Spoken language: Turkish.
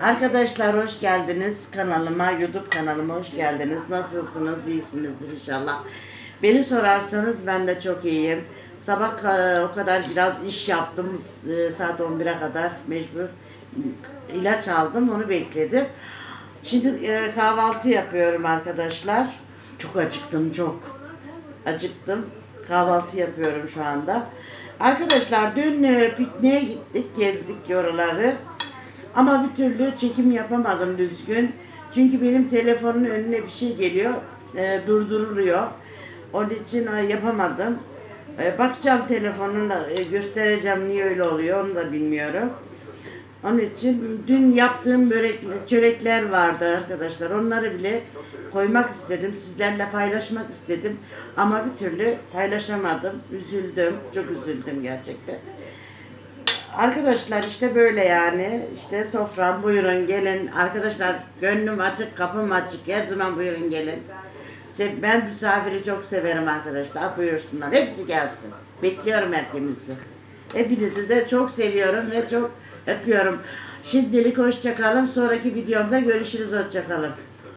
Arkadaşlar hoş geldiniz kanalıma, YouTube kanalıma hoş geldiniz. Nasılsınız? İyisinizdir inşallah. Beni sorarsanız ben de çok iyiyim. Sabah e, o kadar biraz iş yaptım. E, Saat 11'e kadar mecbur ilaç aldım, onu bekledim. Şimdi e, kahvaltı yapıyorum arkadaşlar. Çok acıktım, çok. Acıktım. Kahvaltı yapıyorum şu anda. Arkadaşlar dün pikniğe gittik, gezdik oraları. Ama bir türlü çekim yapamadım düzgün. Çünkü benim telefonun önüne bir şey geliyor, e, durduruyor. Onun için e, yapamadım. E, bakacağım telefonuna, e, göstereceğim niye öyle oluyor onu da bilmiyorum. Onun için dün yaptığım börekler, çörekler vardı arkadaşlar. Onları bile koymak istedim. Sizlerle paylaşmak istedim. Ama bir türlü paylaşamadım. Üzüldüm. Çok üzüldüm gerçekten. Arkadaşlar işte böyle yani. İşte sofram buyurun gelin. Arkadaşlar gönlüm açık, kapım açık. Her zaman buyurun gelin. Ben misafiri çok severim arkadaşlar. Buyursunlar. Hepsi gelsin. Bekliyorum herkesi. Hepinizi de çok seviyorum ve çok öpüyorum. Şimdilik hoşçakalın. Sonraki videomda görüşürüz. Hoşçakalın.